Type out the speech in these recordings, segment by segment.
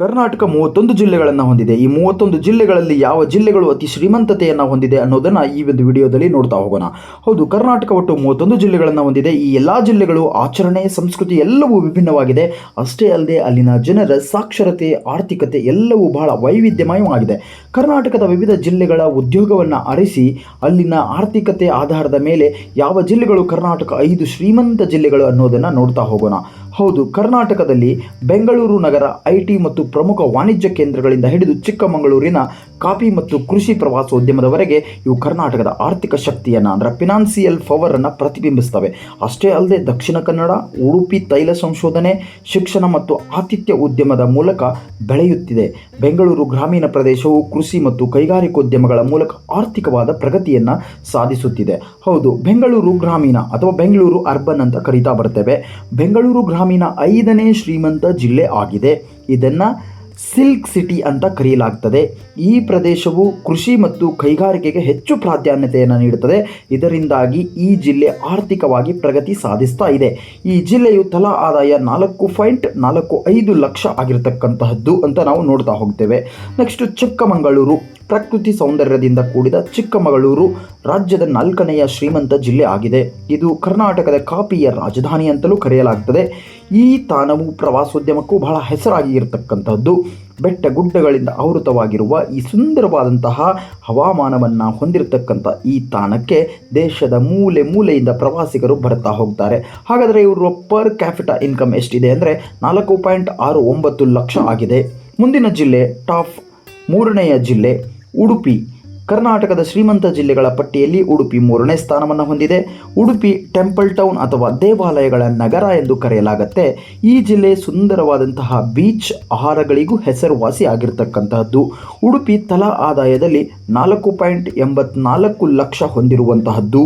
ಕರ್ನಾಟಕ ಮೂವತ್ತೊಂದು ಜಿಲ್ಲೆಗಳನ್ನು ಹೊಂದಿದೆ. ಈ ಮೂವತ್ತೊಂದು ಜಿಲ್ಲೆಗಳಲ್ಲಿ ಯಾವ ಜಿಲ್ಲೆಗಳು ಅತಿ ಶ್ರೀಮಂತತೆಯನ್ನು ಹೊಂದಿದೆ ಅನ್ನೋದನ್ನು ಈ ಒಂದು ವಿಡಿಯೋದಲ್ಲಿ ನೋಡ್ತಾ ಹೋಗೋಣ. ಹೌದು, ಕರ್ನಾಟಕ ಒಟ್ಟು ಮೂವತ್ತೊಂದು ಜಿಲ್ಲೆಗಳನ್ನು ಹೊಂದಿದೆ. ಈ ಎಲ್ಲ ಜಿಲ್ಲೆಗಳು ಆಚರಣೆ, ಸಂಸ್ಕೃತಿ ಎಲ್ಲವೂ ವಿಭಿನ್ನವಾಗಿದೆ. ಅಷ್ಟೇ ಅಲ್ಲದೆ ಅಲ್ಲಿನ ಜನರ ಸಾಕ್ಷರತೆ, ಆರ್ಥಿಕತೆ ಎಲ್ಲವೂ ಬಹಳ ವೈವಿಧ್ಯಮಯವಾಗಿದೆ ಕರ್ನಾಟಕದ ವಿವಿಧ ಜಿಲ್ಲೆಗಳ ಉದ್ಯೋಗವನ್ನು ಅರಿಸಿ, ಅಲ್ಲಿನ ಆರ್ಥಿಕತೆ ಆಧಾರದ ಮೇಲೆ ಯಾವ ಜಿಲ್ಲೆಗಳು ಕರ್ನಾಟಕ ಐದು ಶ್ರೀಮಂತ ಜಿಲ್ಲೆಗಳು ಅನ್ನೋದನ್ನು ನೋಡ್ತಾ ಹೋಗೋಣ. ಹೌದು, ಕರ್ನಾಟಕದಲ್ಲಿ ಬೆಂಗಳೂರು ನಗರ ಐ ಮತ್ತು ಪ್ರಮುಖ ವಾಣಿಜ್ಯ ಕೇಂದ್ರಗಳಿಂದ ಹಿಡಿದು ಚಿಕ್ಕಮಗಳೂರಿನ ಕಾಫಿ ಮತ್ತು ಕೃಷಿ ಪ್ರವಾಸೋದ್ಯಮದವರೆಗೆ ಇವು ಕರ್ನಾಟಕದ ಆರ್ಥಿಕ ಶಕ್ತಿಯನ್ನು ಅಂದರೆ ಫಿನಾನ್ಸಿಯಲ್ ಪವರನ್ನು ಪ್ರತಿಬಿಂಬಿಸ್ತವೆ. ಅಷ್ಟೇ ಅಲ್ಲದೆ ದಕ್ಷಿಣ ಕನ್ನಡ, ಉಡುಪಿ ತೈಲ ಸಂಶೋಧನೆ, ಶಿಕ್ಷಣ ಮತ್ತು ಆತಿಥ್ಯ ಉದ್ಯಮದ ಮೂಲಕ ಬೆಳೆಯುತ್ತಿದೆ. ಬೆಂಗಳೂರು ಗ್ರಾಮೀಣ ಪ್ರದೇಶವು ಕೃಷಿ ಮತ್ತು ಕೈಗಾರಿಕೋದ್ಯಮಗಳ ಮೂಲಕ ಆರ್ಥಿಕವಾದ ಪ್ರಗತಿಯನ್ನು ಸಾಧಿಸುತ್ತಿದೆ. ಹೌದು, ಬೆಂಗಳೂರು ಗ್ರಾಮೀಣ ಅಥವಾ ಬೆಂಗಳೂರು ಅರ್ಬನ್ ಅಂತ ಕರೀತಾ ಬರ್ತೇವೆ. ಬೆಂಗಳೂರು ಗ್ರಾಮೀಣ ಐದನೇ ಶ್ರೀಮಂತ ಜಿಲ್ಲೆ ಆಗಿದೆ. ಇದನ್ನು ಸಿಲ್ಕ್ ಸಿಟಿ ಅಂತ ಕರೆಯಲಾಗ್ತದೆ. ಈ ಪ್ರದೇಶವು ಕೃಷಿ ಮತ್ತು ಕೈಗಾರಿಕೆಗೆ ಹೆಚ್ಚು ಪ್ರಾಧಾನ್ಯತೆಯನ್ನು ನೀಡುತ್ತದೆ. ಇದರಿಂದಾಗಿ ಈ ಜಿಲ್ಲೆ ಆರ್ಥಿಕವಾಗಿ ಪ್ರಗತಿ ಸಾಧಿಸ್ತಾ ಇದೆ. ಈ ಜಿಲ್ಲೆಯು ತಲಾ ಆದಾಯ ನಾಲ್ಕು ಪಾಯಿಂಟ್ ನಾಲ್ಕು ಐದು ಲಕ್ಷ ಆಗಿರತಕ್ಕಂತಹದ್ದು ಅಂತ ನಾವು ನೋಡ್ತಾ ಹೋಗ್ತೇವೆ. ನೆಕ್ಸ್ಟ್ ಚಿಕ್ಕಮಗಳೂರು. ಪ್ರಕೃತಿ ಸೌಂದರ್ಯದಿಂದ ಕೂಡಿದ ಚಿಕ್ಕಮಗಳೂರು ರಾಜ್ಯದ ನಾಲ್ಕನೆಯ ಶ್ರೀಮಂತ ಜಿಲ್ಲೆ ಆಗಿದೆ. ಇದು ಕರ್ನಾಟಕದ ಕಾಫಿಯ ರಾಜಧಾನಿ ಅಂತಲೂ ಕರೆಯಲಾಗ್ತದೆ. ಈ ತಾಣವು ಪ್ರವಾಸೋದ್ಯಮಕ್ಕೂ ಬಹಳ ಹೆಸರಾಗಿ ಇರತಕ್ಕಂಥದ್ದು ಬೆಟ್ಟ ಗುಡ್ಡಗಳಿಂದ ಆವೃತವಾಗಿರುವ ಈ ಸುಂದರವಾದಂತಹ ಹವಾಮಾನವನ್ನು ಹೊಂದಿರತಕ್ಕಂಥ ಈ ತಾಣಕ್ಕೆ ದೇಶದ ಮೂಲೆ ಮೂಲೆಯಿಂದ ಪ್ರವಾಸಿಗರು ಬರ್ತಾ ಹೋಗ್ತಾರೆ. ಹಾಗಾದರೆ ಇವರು ಪರ್ ಕ್ಯಾಪಿಟಾ ಇನ್ಕಮ್ ಎಷ್ಟಿದೆ ಅಂದರೆ ನಾಲ್ಕು ಪಾಯಿಂಟ್ ಆರು ಒಂಬತ್ತು ಲಕ್ಷ ಆಗಿದೆ. ಮುಂದಿನ ಜಿಲ್ಲೆ ಟಾಪ್ ಮೂರನೆಯ ಜಿಲ್ಲೆ ಉಡುಪಿ. ಕರ್ನಾಟಕದ ಶ್ರೀಮಂತ ಜಿಲ್ಲೆಗಳ ಪಟ್ಟಿಯಲ್ಲಿ ಉಡುಪಿ ಮೂರನೇ ಸ್ಥಾನವನ್ನು ಹೊಂದಿದೆ. ಉಡುಪಿ ಟೆಂಪಲ್ ಟೌನ್ ಅಥವಾ ದೇವಾಲಯಗಳ ನಗರ ಎಂದು ಕರೆಯಲಾಗುತ್ತೆ. ಈ ಜಿಲ್ಲೆ ಸುಂದರವಾದಂತಹ ಬೀಚ್ ಆಹಾರಗಳಿಗೂ ಹೆಸರುವಾಸಿ ಆಗಿರತಕ್ಕಂತಹದ್ದು. ಉಡುಪಿ ತಲಾ ಆದಾಯದಲ್ಲಿ ನಾಲ್ಕು ಪಾಯಿಂಟ್ ಎಂಬತ್ನಾಲ್ಕು ಲಕ್ಷ ಹೊಂದಿರುವಂತಹದ್ದು.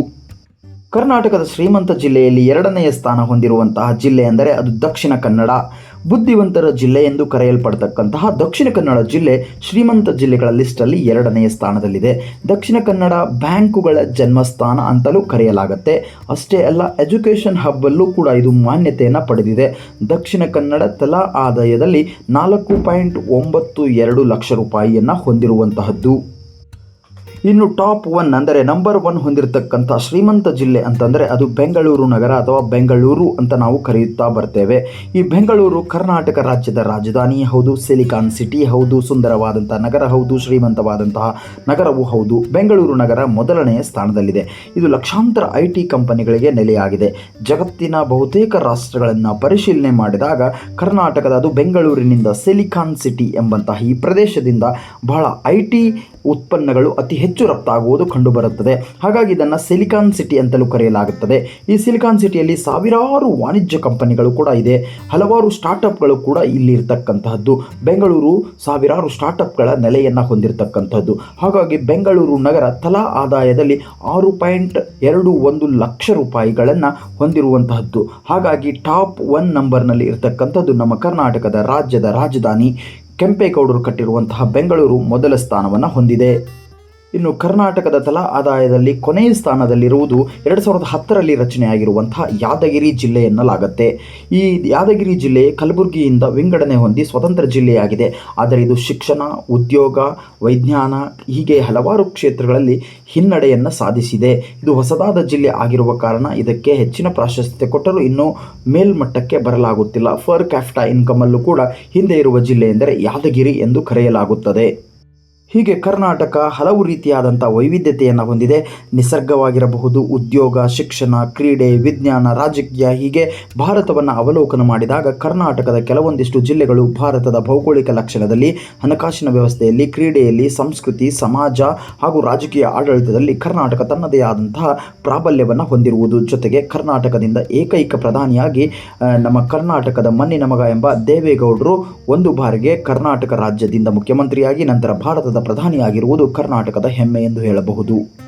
ಕರ್ನಾಟಕದ ಶ್ರೀಮಂತ ಜಿಲ್ಲೆಯಲ್ಲಿ ಎರಡನೆಯ ಸ್ಥಾನ ಹೊಂದಿರುವಂತಹ ಜಿಲ್ಲೆ ಅಂದರೆ ಅದು ದಕ್ಷಿಣ ಕನ್ನಡ. ಬುದ್ಧಿವಂತರ ಜಿಲ್ಲೆ ಎಂದು ಕರೆಯಲ್ಪಡ್ತಕ್ಕಂತಹ ದಕ್ಷಿಣ ಕನ್ನಡ ಜಿಲ್ಲೆ ಶ್ರೀಮಂತ ಜಿಲ್ಲೆಗಳ ಲಿಸ್ಟಲ್ಲಿ ಎರಡನೆಯ ಸ್ಥಾನದಲ್ಲಿದೆ. ದಕ್ಷಿಣ ಕನ್ನಡ ಬ್ಯಾಂಕುಗಳ ಜನ್ಮಸ್ಥಾನ ಅಂತಲೂ ಕರೆಯಲಾಗುತ್ತೆ. ಅಷ್ಟೇ ಅಲ್ಲ, ಎಜುಕೇಷನ್ ಹಬ್ಬಲ್ಲೂ ಕೂಡ ಇದು ಮಾನ್ಯತೆಯನ್ನು ಪಡೆದಿದೆ. ದಕ್ಷಿಣ ಕನ್ನಡ ತಲಾ ಆದಾಯದಲ್ಲಿ ನಾಲ್ಕು ಪಾಯಿಂಟ್ ಒಂಬತ್ತು ಎರಡು ಲಕ್ಷ ರೂಪಾಯಿಯನ್ನು ಹೊಂದಿರುವಂತಹದ್ದು. ಇನ್ನು ಟಾಪ್ ಒನ್ ಅಂದರೆ ನಂಬರ್ ಒನ್ ಹೊಂದಿರತಕ್ಕಂಥ ಶ್ರೀಮಂತ ಜಿಲ್ಲೆ ಅಂತಂದರೆ ಅದು ಬೆಂಗಳೂರು ನಗರ ಅಥವಾ ಬೆಂಗಳೂರು ಅಂತ ನಾವು ಕರೆಯುತ್ತಾ ಬರ್ತೇವೆ. ಈ ಬೆಂಗಳೂರು ಕರ್ನಾಟಕ ರಾಜ್ಯದ ರಾಜಧಾನಿ ಹೌದು, ಸಿಲಿಕಾನ್ ಸಿಟಿ ಹೌದು, ಸುಂದರವಾದಂಥ ನಗರ ಹೌದು, ಶ್ರೀಮಂತವಾದಂತಹ ನಗರವೂ ಹೌದು. ಬೆಂಗಳೂರು ನಗರ ಮೊದಲನೆಯ ಸ್ಥಾನದಲ್ಲಿದೆ. ಇದು ಲಕ್ಷಾಂತರ ಐ ಕಂಪನಿಗಳಿಗೆ ನೆಲೆಯಾಗಿದೆ. ಜಗತ್ತಿನ ಬಹುತೇಕ ರಾಷ್ಟ್ರಗಳನ್ನು ಪರಿಶೀಲನೆ ಮಾಡಿದಾಗ ಕರ್ನಾಟಕದ ಅದು ಬೆಂಗಳೂರಿನಿಂದ ಸಿಲಿಕಾನ್ ಸಿಟಿ ಎಂಬಂತಹ ಈ ಪ್ರದೇಶದಿಂದ ಬಹಳ ಐ ಉತ್ಪನ್ನಗಳು ಅತಿ ರಫ್ತಾಗುವುದು ಕಂಡುಬರುತ್ತದೆ. ಹಾಗಾಗಿ ಇದನ್ನು ಸಿಲಿಕಾನ್ ಸಿಟಿ ಅಂತಲೂ ಕರೆಯಲಾಗುತ್ತದೆ. ಈ ಸಿಲಿಕಾನ್ ಸಿಟಿಯಲ್ಲಿ ಸಾವಿರಾರು ವಾಣಿಜ್ಯ ಕಂಪನಿಗಳು ಕೂಡ ಇದೆ. ಹಲವಾರು ಸ್ಟಾರ್ಟಪ್ಗಳು ಕೂಡ ಇಲ್ಲಿ ಇರ್ತಕ್ಕಂತಹದ್ದು. ಬೆಂಗಳೂರು ಸಾವಿರಾರು ಸ್ಟಾರ್ಟಪ್ಗಳ ನೆಲೆಯನ್ನು ಹೊಂದಿರತಕ್ಕಂಥದ್ದು ಹಾಗಾಗಿ ಬೆಂಗಳೂರು ನಗರ ತಲಾ ಆದಾಯದಲ್ಲಿ ಆರು ಪಾಯಿಂಟ್ ಎರಡು ಒಂದು ಲಕ್ಷ ರೂಪಾಯಿಗಳನ್ನು ಹೊಂದಿರುವಂತಹದ್ದು. ಹಾಗಾಗಿ ಟಾಪ್ ಒನ್ ನಂಬರ್ನಲ್ಲಿ ಇರತಕ್ಕಂಥದ್ದು ನಮ್ಮ ಕರ್ನಾಟಕದ ರಾಜ್ಯದ ರಾಜಧಾನಿ ಕೆಂಪೇಗೌಡರು ಕಟ್ಟಿರುವಂತಹ ಬೆಂಗಳೂರು ಮೊದಲ ಸ್ಥಾನವನ್ನು ಹೊಂದಿದೆ. ಇನ್ನು ಕರ್ನಾಟಕದ ತಲಾ ಆದಾಯದಲ್ಲಿ ಕೊನೆಯ ಸ್ಥಾನದಲ್ಲಿರುವುದು ಎರಡು ಸಾವಿರದ ಹತ್ತರಲ್ಲಿ ರಚನೆಯಾಗಿರುವಂತಹ ಯಾದಗಿರಿ ಜಿಲ್ಲೆ ಎನ್ನಲಾಗುತ್ತೆ. ಈ ಯಾದಗಿರಿ ಜಿಲ್ಲೆ ಕಲಬುರಗಿಯಿಂದ ವಿಂಗಡಣೆ ಹೊಂದಿ ಸ್ವತಂತ್ರ ಜಿಲ್ಲೆಯಾಗಿದೆ. ಆದರೆ ಇದು ಶಿಕ್ಷಣ, ಉದ್ಯೋಗ, ವೈಜ್ಞಾನ ಹೀಗೆ ಹಲವಾರು ಕ್ಷೇತ್ರಗಳಲ್ಲಿ ಹಿನ್ನಡೆಯನ್ನು ಸಾಧಿಸಿದೆ. ಇದು ಹೊಸದಾದ ಜಿಲ್ಲೆ ಆಗಿರುವ ಕಾರಣ ಇದಕ್ಕೆ ಹೆಚ್ಚಿನ ಪ್ರಾಶಸ್ತ್ಯ ಕೊಟ್ಟರೂ ಇನ್ನೂ ಮೇಲ್ಮಟ್ಟಕ್ಕೆ ಬರಲಾಗುತ್ತಿಲ್ಲ. ಫರ್ ಕ್ಯಾಫ್ಟಾ ಇನ್ಕಮಲ್ಲೂ ಕೂಡ ಹಿಂದೆ ಇರುವ ಜಿಲ್ಲೆ ಎಂದರೆ ಯಾದಗಿರಿ ಎಂದು ಕರೆಯಲಾಗುತ್ತದೆ. ಹೀಗೆ ಕರ್ನಾಟಕ ಹಲವು ರೀತಿಯಾದಂಥ ವೈವಿಧ್ಯತೆಯನ್ನು ಹೊಂದಿದೆ. ನಿಸರ್ಗವಾಗಿರಬಹುದು, ಉದ್ಯೋಗ, ಶಿಕ್ಷಣ, ಕ್ರೀಡೆ, ವಿಜ್ಞಾನ, ರಾಜಕೀಯ ಹೀಗೆ ಭಾರತವನ್ನು ಅವಲೋಕನ ಮಾಡಿದಾಗ ಕರ್ನಾಟಕದ ಕೆಲವೊಂದಿಷ್ಟು ಜಿಲ್ಲೆಗಳು ಭಾರತದ ಭೌಗೋಳಿಕ ಲಕ್ಷಣದಲ್ಲಿ, ಹಣಕಾಸಿನ ವ್ಯವಸ್ಥೆಯಲ್ಲಿ, ಕ್ರೀಡೆಯಲ್ಲಿ, ಸಂಸ್ಕೃತಿ, ಸಮಾಜ ಹಾಗೂ ರಾಜಕೀಯ ಆಡಳಿತದಲ್ಲಿ ಕರ್ನಾಟಕ ತನ್ನದೇ ಆದಂತಹ ಪ್ರಾಬಲ್ಯವನ್ನು ಹೊಂದಿರುವುದು. ಜೊತೆಗೆ ಕರ್ನಾಟಕದಿಂದ ಏಕೈಕ ಪ್ರಧಾನಿಯಾಗಿ ನಮ್ಮ ಕರ್ನಾಟಕದ ಮಣ್ಣಿನ ಮಗ ಎಂಬ ದೇವೇಗೌಡರು ಒಂದು ಬಾರಿಗೆ ಕರ್ನಾಟಕ ರಾಜ್ಯದಿಂದ ಮುಖ್ಯಮಂತ್ರಿಯಾಗಿ, ನಂತರ ಭಾರತದ ಪ್ರಧಾನಿಯಾಗಿರುವುದು ಕರ್ನಾಟಕದ ಹೆಮ್ಮೆ ಎಂದು ಹೇಳಬಹುದು.